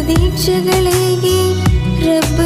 പ്രതീക്ഷകളേകി റബ്ബ്